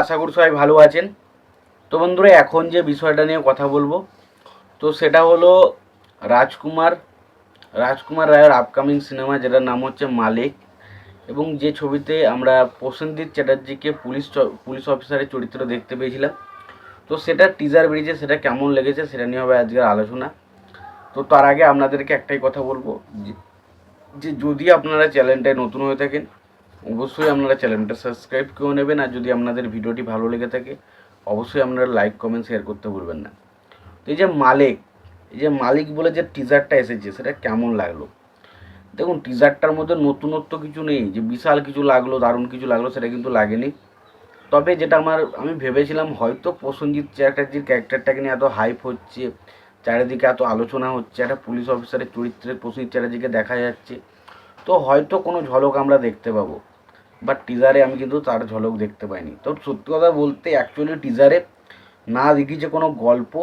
আশা করি সবাই ভালো আছেন। তো বন্ধুরা, এখন যে বিষয়টা নিয়ে কথা বলব, তো সেটা হলো রাজকুমার রাজকুমার রায়ের আপকামিং সিনেমা যেটার নাম হচ্ছে মালিক এবং যে ছবিতে আমরা প্রসেনজিৎ চ্যাটার্জিকে পুলিশ পুলিশ অফিসারের চরিত্র দেখতে পেয়েছিলাম। তো সেটা টিজার বেরিয়েছে, সেটা কেমন লেগেছে সেটা নিয়ে হবে আজকের আলোচনা। তো তার আগে আপনাদেরকে একটাই কথা বলব, যে যদি আপনারা চ্যানেলটায় নতুন হয়ে থাকেন অবশ্যই আপনারা চ্যানেলটা সাবস্ক্রাইব করে নেবেন আর যদি আপনাদের ভিডিওটি ভালো লেগে থাকে, অবশ্যই আপনারা লাইক, কমেন্ট শেয়ার করতে ভুলবেন না। এই যে মালিক, এই যে মালিক বলে যে টিজারটা এসেছে, সেটা কেমন লাগল? দেখুন টিজারটার মধ্যে নতুনত্ব কিছু নেই, যে বিশাল কিছু লাগল, দারুণ কিছু লাগল, সেটা কিন্তু লাগেনি। তবে যেটা আমার, আমি ভেবেছিলাম হয়তো প্রসেনজিৎ চ্যাটার্জির ক্যারেক্টারটাকে নিয়ে এত হাইপ হচ্ছে, চারিদিকে এত আলোচনা হচ্ছে, একটা পুলিশ অফিসারের চরিত্রে প্রসেনজিৎ চ্যাটার্জিকে দেখা যাচ্ছে, তো হয়তো কোনো ঝলক আমরা দেখতে পাবো। বাট টিজারে আমি কিন্তু তার ঝলক দেখতে পাইনি। তো সত্যি কথা বলতে অ্যাকচুয়ালি টিজারে না দেখিয়েছে কোনো গল্প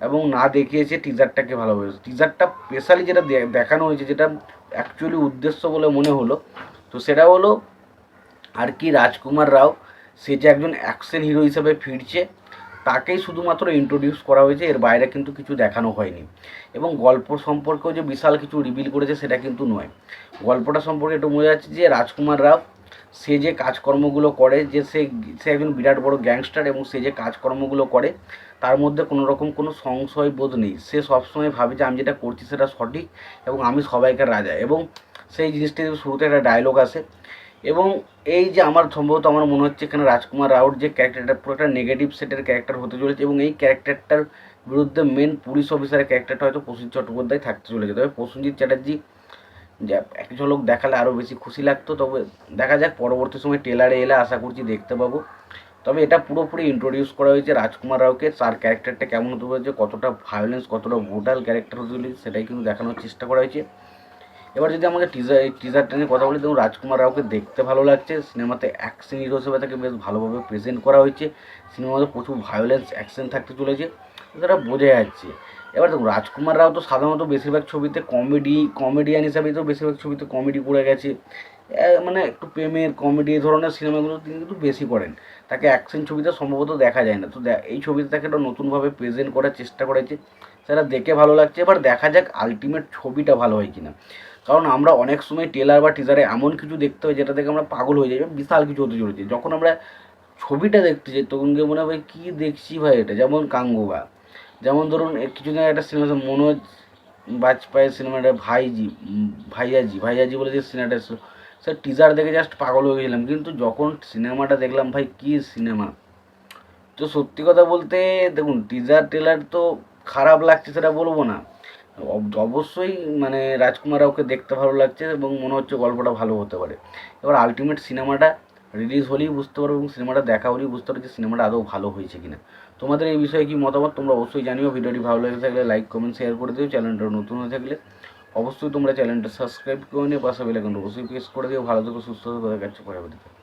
এবং না দেখিয়েছে টিজারটাকে ভালোবেসে। টিজারটা স্পেশালি যেটা দেখানো হয়েছে, যেটা অ্যাকচুয়ালি উদ্দেশ্য বলে মনে হলো, তো সেটা হলো আর কি রাজকুমার রাও, সে যে একজন অ্যাকশন হিরো হিসেবে ফিরছে, তাকেই শুধুমাত্র ইন্ট্রোডিউস করা হয়েছে, এর বাইরে কিন্তু কিছু দেখানো হয়নি। এবং গল্প সম্পর্কেও যে বিশাল কিছু রিভিল করেছে, সেটা কিন্তু নয়। গল্পটা সম্পর্কে একটু বোঝা যাচ্ছে যে রাজকুমার রাও সে যে কাজকর্মগুলো করে, যে সে সে একজন বিরাট বড় গ্যাংস্টার এবং সে যে কাজকর্মগুলো করে, তার মধ্যে কোনো রকম কোনো সংশয় বোধ নেই। সে সবসময় ভাবে যে আমি যেটা করছি সেটা সঠিক এবং আমি সবাইকার রাজা। এবং সেই জিনিসটি শুরুতে একটা ডায়লগ আসে। এবং এই যে আমার সম্ভবত আমার মনে হচ্ছে এখানে রাজকুমার রাওর যে ক্যারেক্টারটা পুরো একটা নেগেটিভ সেটের ক্যারেক্টার হতে চলেছে এবং এই ক্যারেক্টারটার বিরুদ্ধে মেন পুলিশ অফিসারের ক্যারেক্টারটা হয়তো প্রসেনজিৎ চট্টোপাধ্যায় থাকতে চলেছে। তবে প্রসেনজিৎ চ্যাটার্জি যে এক ঝলক দেখালে আরও বেশি খুশি লাগতো। তবে দেখা যাক, পরবর্তী সময় টেলারে এলে আশা করছি দেখতে পাবো। তবে এটা পুরোপুরি ইন্ট্রোডিউস করা হয়েছে রাজকুমার রাওকে। তার ক্যারেক্টারটা কেমন হতে চলেছে কতটা ভায়োলেন্স কতটা ভোটাল ক্যারেক্টার হতে চলেছে, সেটাই কিন্তু দেখানোর চেষ্টা করা হয়েছে। এবার যদি আমাকে টিজার এই টিজারটা নিয়ে কথা বলি, দেখুন, রাজকুমার রাওকে দেখতে ভালো লাগছে। সিনেমাতে অ্যাকশন হিরো হিসেবে তাকে বেশ ভালোভাবে প্রেজেন্ট করা হয়েছে। সিনেমাতে প্রচুর ভায়োলেন্স অ্যাকশন থাকতে চলেছে। সেটা বোঝা যাচ্ছে। এবার দেখুন, রাজকুমার রাও তো সাধারণত বেশিরভাগ ছবিতে কমেডি কমেডিয়ান হিসাবেই তো বেশিরভাগ ছবিতে কমেডি করে গেছে। মানে একটু প্রেমের কমেডি এই ধরনের সিনেমাগুলো তিনি কিন্তু বেশি করেন। তাকে অ্যাকশন ছবিতে সম্ভবত দেখা যায় না। তো এই ছবিতে তাকে একটা নতুনভাবে প্রেজেন্ট করার চেষ্টা করেছে। সেটা দেখে ভালো লাগছে। এবার দেখা যাক আলটিমেট ছবিটা ভালো হয় কিনা। কারণ আমরা অনেক সময় টেলার বা টিজারে এমন কিছু দেখতে হয় যেটা দেখে আমরা পাগল হয়ে যাই বিশাল কিছু হতে চলেছে। যখন আমরা ছবিটা দেখতে যাই, তখন গিয়ে মনে হয় কী দেখছি ভাই এটা? যেমন কাঙ্গুবা। যেমন ধরুন কিছুদিন একটা সিনেমা মনোজ বাজপেয়ীর সিনেমাটা ভাইজি ভাইয়াজি ভাইয়াজি বলে যে সিনেমাটা এসেছিল। সে টিজার দেখে জাস্ট পাগল হয়ে গেছিলাম, কিন্তু যখন সিনেমাটা দেখলাম, ভাই, কী সিনেমা তো সত্যি কথা বলতে, দেখুন টিজার ট্রেলার তো খারাপ লাগছে সেটা বলব না। অব- অবশ্যই মানে রাজকুমার রাওকে দেখতে ভালো লাগছে এবং মনে হচ্ছে গল্পটা ভালো হতে পারে। এবার আলটিমেট সিনেমাটা রিলিজ হলেই বুঝতে পারব এবং সিনেমাটা দেখা হলেই বুঝতে পারব যে সিনেমাটা আদৌ ভালো হয়েছে কিনা। তোমাদের এই বিষয়ে কি মতামত তোমরা অবশ্যই জানিও। ভিডিওটি ভালো লেগে থাকলে লাইক কমেন্ট শেয়ার করে দিও। চ্যানেলটা নতুন হয়ে থাকলে অবশ্যই তোমরা চ্যানেলটা সাবস্ক্রাইব করে নিয়ে পাশে বেলাকান অবশ্যই প্রেস করে দিও। ভালো থেকো, সুস্থ থেকো, দেখা যাচ্ছে পরবর্তীতে।